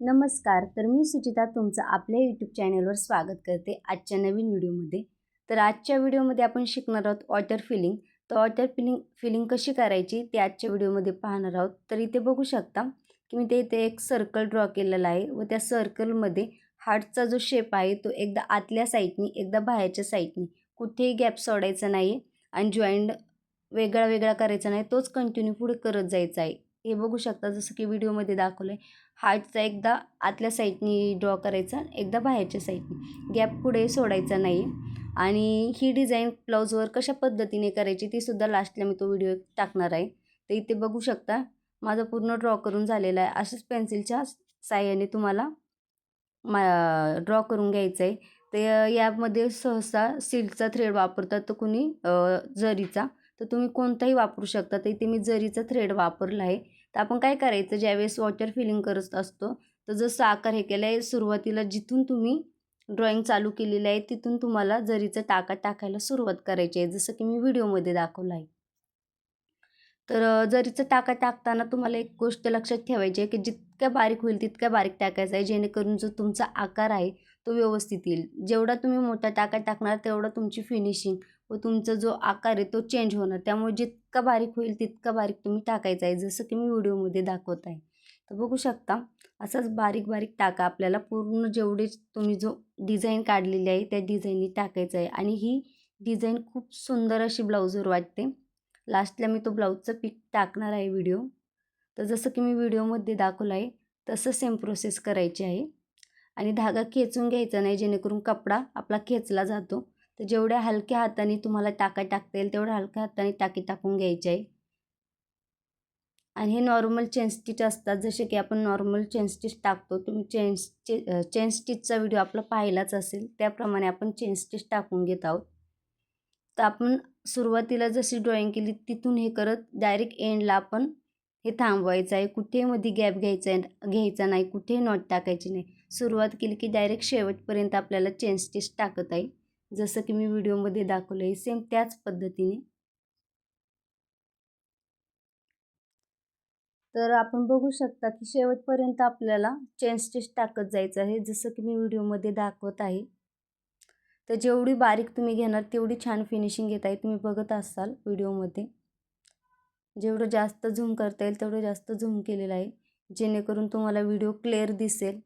नमस्कार तर मी सुचिता तुमचं आपल्या यूट्यूब चॅनलवर स्वागत करते आजच्या नवीन व्हिडिओमध्ये. तर आजच्या व्हिडिओमध्ये आपण शिकणार आहोत वॉटर फिलिंग तर वॉटर फिलिंग फिलिंग कशी करायची ते आजच्या व्हिडिओमध्ये पाहणार आहोत. तर इथे बघू शकता की मी ते इथे एक सर्कल ड्रॉ केलेला आहे व त्या सर्कलमध्ये हार्टचा जो शेप आहे तो एकदा आतल्या साईडनी एकदा बाहेरच्या साईडनी कुठेही गॅप सोडायचा नाही आणि जॉईंट वेगळा वेगळा करायचा नाही तोच कंटिन्यू पुढे करत जायचा आहे. हे बघू शकता जसं की व्हिडिओमध्ये दाखवलं आहे हार्टचा एकदा आतल्या साईडनी ड्रॉ करायचा एकदा बाहेरच्या साईडनी. गॅप पुढे सोडायचा नाही. आणि ही डिझाईन ब्लाऊजवर कशा पद्धतीने करायची ती सुद्धा लास्टला मी तो व्हिडिओ टाकणार आहे. तर इथे बघू शकता माझा पूर्ण ड्रॉ करून झालेला आहे. अशाच पेन्सिलच्या साह्याने तुम्हाला मा ड्रॉ करून घ्यायचं आहे तर यामध्ये सहसा सिल्कचा थ्रेड वापरतात तर कुणी जरीचा. तर तुम्ही कोणताही वापरू शकता. तर इथे मी जरीचा थ्रेड वापरला आहे. तर आपण काय करायचं? ज्यावेळेस वॉटर फिलिंग करत असतो तर जसं आकार हे केलं आहे सुरुवातीला जिथून तुम्ही ड्रॉइंग चालू केलेलं आहे तिथून तुम्हाला जरीचं टाका टाकायला सुरुवात करायची आहे. जसं की मी व्हिडिओमध्ये दाखवलं आहे. तर जरीचं टाका टाकताना तुम्हाला एक गोष्ट लक्षात ठेवायची आहे की जितक्या बारीक होईल तितक्या बारीक टाकायचं आहे. जेणेकरून जो तुमचा आकार आहे तो व्यवस्थित येईल. जेवढा तुम्ही मोठा टाका टाकणार तेवढा तुमची फिनिशिंग व तुमचा जो आकार आहे तो चेंज होणार. त्यामुळे जितका बारीक होईल तितका बारीक तुम्ही टाकायचा आहे जसं की मी व्हिडिओमध्ये दाखवत आहे. तर बघू शकता असंच बारीक बारीक टाका. आपल्याला पूर्ण जेवढे तुम्ही जो डिझाईन काढलेली आहे त्या डिझाईननी टाकायचं आहे. आणि ही डिझाईन खूप सुंदर अशी ब्लाऊजवर वाटते. लास्टला मी तो ब्लाऊजचं पीक टाकणार आहे व्हिडिओ. तर जसं की मी व्हिडिओमध्ये दाखवला आहे तसं सेम प्रोसेस करायची आहे. आणि धागा खेचून घ्यायचा नाही जेणेकरून कपडा आपला खेचला जातो. तर जेवढ्या हलक्या हाताने तुम्हाला टाका टाकता येईल तेवढ्या हलक्या हाताने टाकी टाकून घ्यायची आहे. आणि हे नॉर्मल चेन स्टिच असतात. जसे की आपण नॉर्मल चेन स्टिच टाकतो. तुम्ही चेन चे चेन स्टिचचा व्हिडिओ आपला पाहिलाच असेल त्याप्रमाणे आपण चेन स्टिच टाकून घेत आहोत. तर आपण सुरुवातीला जशी ड्रॉईंग केली तिथून हे करत डायरेक्ट एंडला आपण हे थांबवायचं आहे. कुठे मध्ये गॅप घ्यायचा आहे? घ्यायचा नाही. कुठेही नॉट टाकायची नाही? सुरुवात केली की डायरेक्ट शेवटपर्यंत आपल्याला चेन स्टिच टाकत आहे. जसं की मी व्हिडिओमध्ये दाखवलं आहे सेम त्याच पद्धतीने. तर आपण बघू शकता की शेवटपर्यंत आपल्याला चेन स्टिच टाकत जायचं आहे जसं की मी व्हिडिओमध्ये दाखवत आहे. तर जेवढी बारीक तुम्ही घेणार तेवढी छान फिनिशिंग घेत आहे. तुम्ही बघत असाल व्हिडिओमध्ये. जेवढं जास्त झूम करता येईल तेवढं जास्त झूम केलेलं आहे. जेणेकरून तुम्हाला व्हिडिओ क्लिअर दिसेल.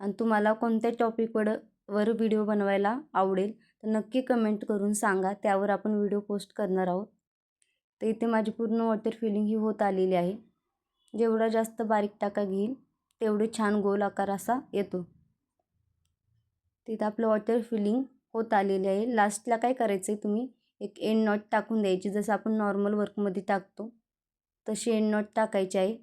आणि तुम्हाला कोणत्या टॉपिकवर वर व्हिडिओ बनवायला आवडेल तर नक्की कमेंट करून सांगा. त्यावर आपण व्हिडिओ पोस्ट करणार आहोत. तर इथे माझी पूर्ण वॉटर फिलिंग ही होत आलेली आहे. जेवढा जास्त बारीक टाका घेईल तेवढे छान गोल आकार असा येतो. तिथं आपलं वॉटर फिलिंग होत आलेले आहे. लास्टला काय करायचं आहे तुम्ही? एक एंड नॉट टाकून द्यायची. जसं आपण नॉर्मल वर्कमध्ये टाकतो तशी एंड नॉट टाकायची आहे.